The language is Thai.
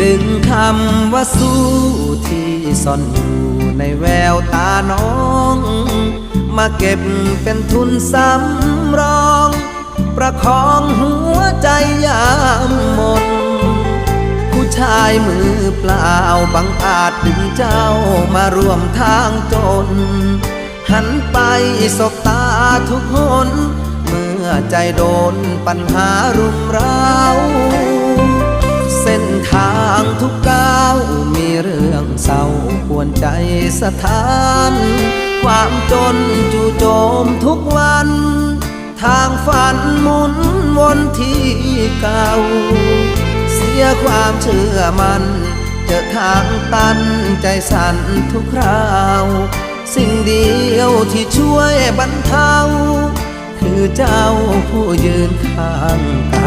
ดึงคำว่าสู้ที่ซ่อนอยู่ในแววตาน้อง มาเก็บเป็นทุนสำรอง ประคองหัวใจยามหมดผู้ชายมือเปล่าบังอาจดึงเจ้ามาร่วมทางจน หันไปสบตาทุกหนเมื่อใจโดนปัญหารุมเร้าเส้นทาง ทุกก้าวมีเรื่องเศร้าปวนใจสถาน ความจนจู่โจมทุกวัน ทางฝันหมุนวนที่เก่า เสียความเชื่อมัน เจอทางตันใจสั่นทุกคราว สิ่งเดียวที่ช่วยบรรเทา คือเจ้าผู้ยืนข้างกาย